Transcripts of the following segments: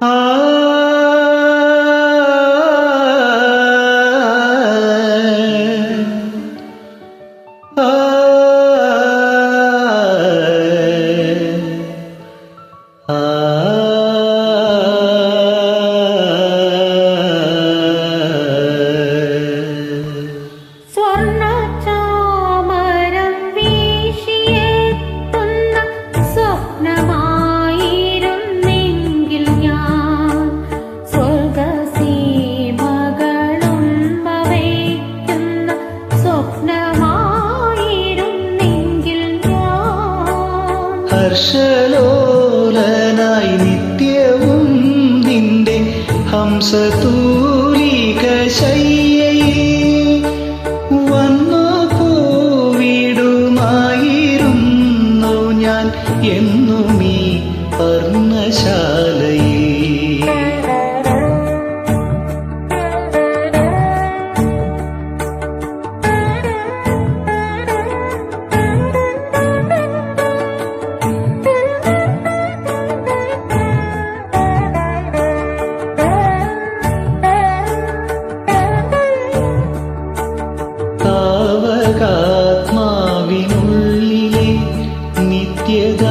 啊。से तू piedad.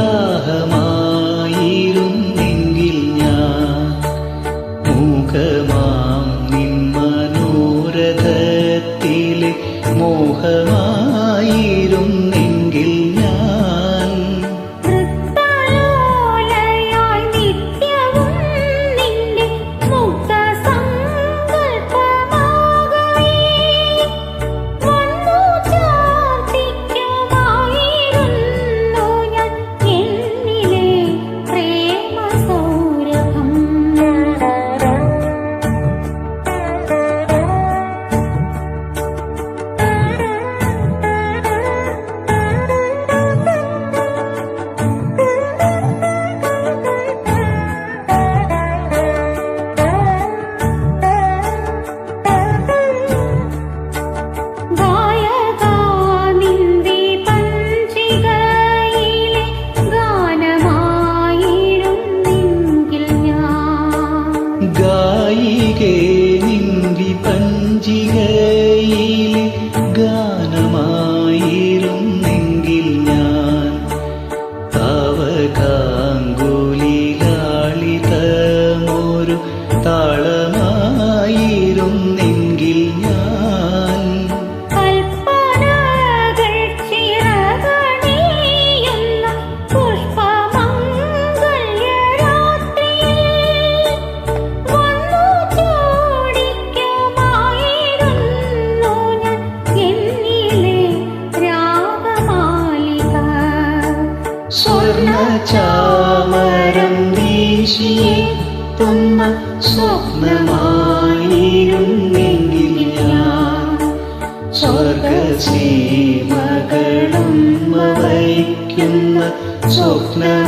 నీలి గా സ്വർണ ചാമരം വീശിയെ തന്ന സ്വപ്നമായിരുന്നെങ്കിൽ ഞാൻ സ്വർഗസീമകളും വയ്ക്കുന്ന സ്വപ്നമായിരുന്നെങ്കിൽ